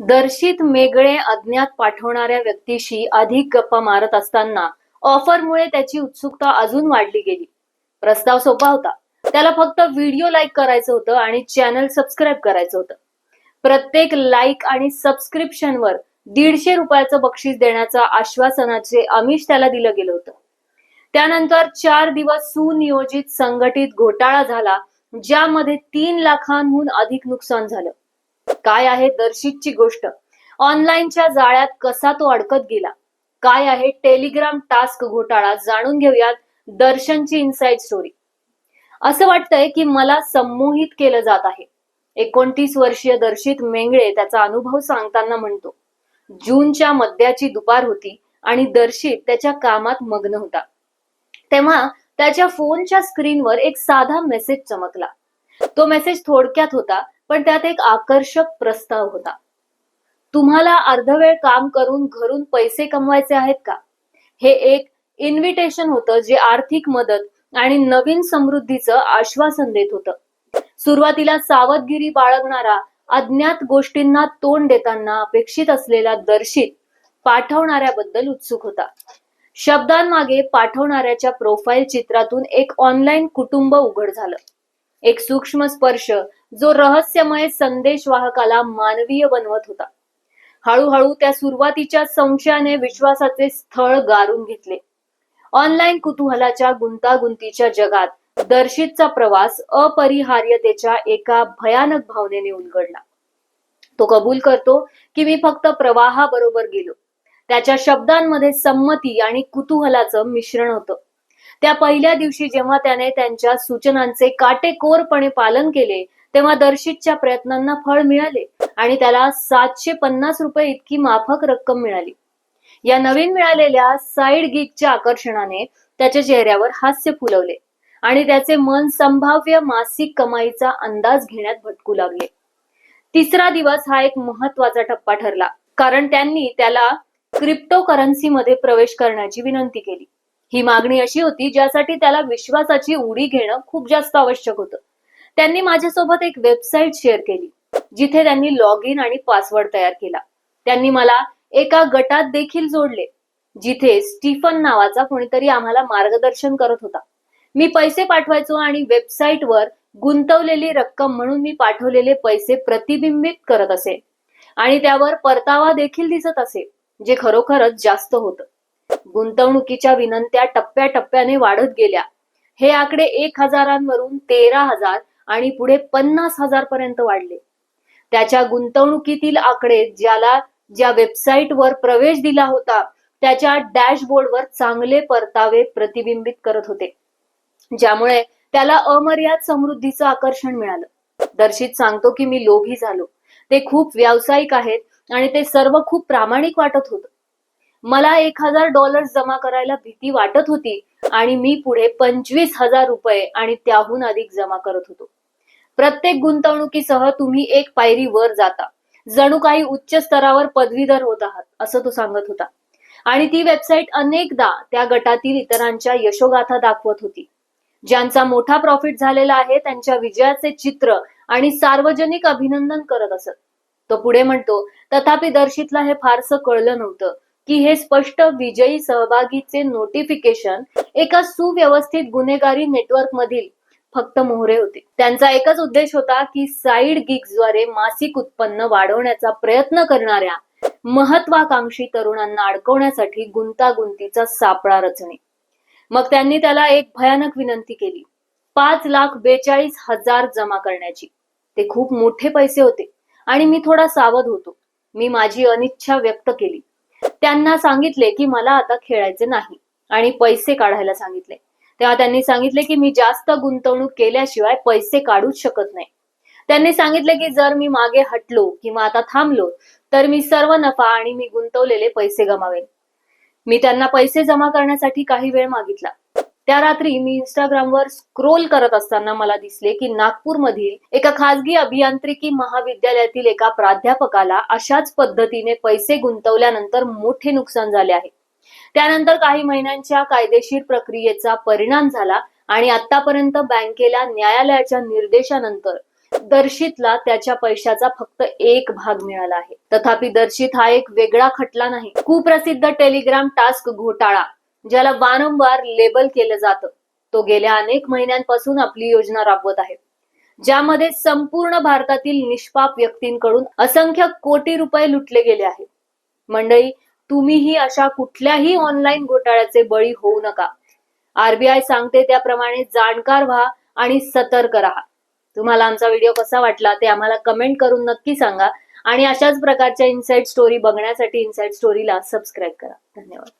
दर्शित मेगळे अज्ञात पाठवणाऱ्या व्यक्तीशी अधिक गप्पा मारत असताना ऑफरमुळे त्याची उत्सुकता अजून वाढली गेली. प्रस्ताव सोपा होता. त्याला फक्त व्हिडिओ लाईक करायचं होतं आणि चॅनल सबस्क्राईब करायचं होतं. प्रत्येक लाईक आणि सबस्क्रिप्शनवर दीडशे रुपयाचं बक्षीस देण्याचं आश्वासनाचे आमिष त्याला दिलं गेलं होतं. त्यानंतर चार दिवस सुनियोजित संघटित घोटाळा झाला ज्यामध्ये तीन लाखांहून अधिक नुकसान झालं. काय आहे दर्शितची गोष्ट? ऑनलाईनच्या जाळ्यात कसा तो अडकत गेला? काय आहे टेलिग्राम टास्क घोटाळा? जाणून घेऊयात दर्शनची इनसाइड स्टोरी. असं वाटतंय की मला संमोहित केलं जात आहे. एकोणतीस वर्षीय दर्शित मेंगळे त्याचा अनुभव सांगताना म्हणतो जूनच्या मध्याची दुपार होती आणि दर्शित त्याच्या कामात मग्न होता. तेव्हा त्याच्या फोनच्या स्क्रीनवर एक साधा मेसेज चमकला. तो मेसेज थोडक्यात होता पण त्यात एक आकर्षक प्रस्ताव होता. तुम्हाला अर्धवेळ काम करून घरून पैसे कमवायचे आहेत का? हे एक इन्व्हिटेशन होतं जे आर्थिक मदत आणि नवीन समृद्धीचं आश्वासन देत होतं. सुरुवातीला सावधगिरी बाळगणारा अज्ञात गोष्टींना तोंड देताना अपेक्षित असलेला दर्शित पाठवणाऱ्याबद्दल उत्सुक होता. शब्दांमागे पाठवणाऱ्याच्या प्रोफाईल चित्रातून एक ऑनलाईन कुटुंब उघड झालं. एक सूक्ष्म स्पर्श जो रहस्यमय संदेशवाहकाला मानवीय बनवत होता. हळूहळू त्या सुरुवातीच्या संशयाने विश्वासाचे स्थळ गारून घेतले. ऑनलाईन कुतूहलाच्या गुंतागुंतीच्या जगात दर्शितचा प्रवास अपरिहार्यतेच्या एका भयानक भावनेने उलगडला. तो कबूल करतो की मी फक्त प्रवाहाबरोबर गेलो. त्याच्या शब्दांमध्ये संमती आणि कुतूहलाचं मिश्रण होतं. त्या पहिल्या दिवशी जेव्हा त्याने त्यांच्या सूचनांचे काटेकोरपणे पालन केले तेव्हा दर्शितच्या प्रयत्नांना फळ मिळाले आणि त्याला सातशे पन्नास रुपये इतकी माफक रक्कम मिळाली. या नवीन मिळालेल्या साईड गिगच्या आकर्षणाने त्याच्या चेहऱ्यावर हास्य फुलवले आणि त्याचे मन संभाव्य मासिक कमाईचा अंदाज घेण्यात भटकू लागले. तिसरा दिवस हा एक महत्त्वाचा टप्पा ठरला कारण त्यांनी त्याला क्रिप्टो करन्सी मध्ये प्रवेश करण्याची विनंती केली. ही मागणी अशी होती ज्यासाठी त्याला विश्वासाची उडी घेणं खूप जास्त आवश्यक होतं. त्यांनी माझ्यासोबत एक वेबसाईट शेअर केली जिथे त्यांनी लॉग इन आणि पासवर्ड तयार केला. त्यांनी मला एका गटात देखील जोडले जिथे स्टीफन नावाचा कोणीतरी आम्हाला मार्गदर्शन करत होता. मी पैसे पाठवायचो आणि वेबसाईटवर गुंतवलेली रक्कम म्हणून मी पाठवलेले पैसे प्रतिबिंबित करत असे. आणि त्यावर परतावा देखील दिसत असे जे खरोखरच जास्त होतं. गुंतवणुकीच्या विनंत्या टप्प्याटप्प्याने वाढत गेल्या. हे आकडे एक हजारांवरून तेरा हजार आणि पुढे पन्नास हजार पर्यंत वाढले. त्याच्या गुंतवणुकीतील आकडे ज्याला ज्या वेबसाईटवर प्रवेश दिला होता त्याच्या डॅशबोर्डवर चांगले परतावे प्रतिबिंबित करत होते. ज्यामुळे त्याला अमर्याद समृद्धीचं आकर्षण मिळालं. दर्शित सांगतो की मी लोभी झालो. ते खूप व्यावसायिक आहेत आणि ते सर्व खूप प्रामाणिक वाटत होतं. मला एक हजार डॉलर जमा करायला भीती वाटत होती आणि मी पुढे पंचवीस हजार रुपये आणि त्याहून अधिक जमा करत होतो. प्रत्येक गुंतवणुकीसह तुम्ही एक पायरी वर जाता. जणू काही उच्च स्तरावर पदवीधर होत आहात असं तो सांगत होता. आणि ती वेबसाईट अनेकदा त्या गटातील इतरांच्या यशोगाथा दाखवत होती. ज्यांचा मोठा प्रॉफिट झालेला आहे त्यांच्या विजयाचे चित्र आणि सार्वजनिक अभिनंदन करत असत. तो पुढे म्हणतो तथापि दर्शितला हे फारसं कळलं नव्हतं की हे स्पष्ट विजयी सहभागीचे नोटिफिकेशन एका सुव्यवस्थित गुन्हेगारी नेटवर्क मधील फक्त मोहरे होते. त्यांचा एकच उद्देश होता की साईड गिग्सद्वारे मासिक उत्पन्न वाढवण्याचा प्रयत्न करणाऱ्या महत्वाकांक्षी तरुणांना अडकवण्यासाठी गुंतागुंतीचा सापळा रचणे. मग त्यांनी त्याला एक भयानक विनंती केली. पाच लाख बेचाळीस हजार जमा करण्याची. ते खूप मोठे पैसे होते आणि मी थोडा सावध होतो. मी माझी अनिच्छा व्यक्त केली. त्यांना सांगितले की मला आता खेळायचे नाही आणि पैसे काढायला सांगितले. तेव्हा त्यांनी सांगितले की मी जास्त गुंतवणूक केल्याशिवाय पैसे काढूच शकत नाही. त्यांनी सांगितले की जर मी मागे हटलो किंवा आता थांबलो तर मी सर्व नफा आणि मी गुंतवलेले पैसे गमावेन. मी त्यांना पैसे जमा करण्यासाठी काही वेळ मागितला. त्या रात्री मी इंस्टाग्रामवर स्क्रोल करत असताना मला दिसले की नागपूरमधील एका खासगी अभियांत्रिकी महाविद्यालयातील एका प्राध्यापकाला अशाच पद्धतीने पैसे गुंतवल्यानंतर मोठे नुकसान झाले आहे. त्यानंतर काही महिन्यांच्या कायदेशीर प्रक्रियेचा परिणाम झाला आणि आतापर्यंत बँकेला न्यायालयाच्या निर्देशानंतर दर्शितला त्याच्या पैशाचा फक्त एक भाग मिळाला आहे. तथापि दर्शित हा एक वेगळा खटला नाही. कुप्रसिद्ध टेलिग्राम टास्क घोटाळा ज्याला वारंवार लेबल केलं जातं तो गेल्या अनेक महिन्यांपासून आपली योजना राबवत आहे. ज्यामध्ये संपूर्ण भारतातील निष्पाप व्यक्तींकडून असंख्य कोटी रुपये लुटले गेले आहेत मंडळी तुम्हीही अशा कुठल्याही ऑनलाईन घोटाळ्याचे बळी होऊ नका. आरबीआय सांगते त्याप्रमाणे जाणकार व्हा आणि सतर्क राहा. तुम्हाला आमचा व्हिडिओ कसा वाटला ते आम्हाला कमेंट करून नक्की सांगा. आणि अशाच प्रकारच्या इनसाईड स्टोरी बघण्यासाठी इनसाइड स्टोरीला सबस्क्राईब करा. धन्यवाद.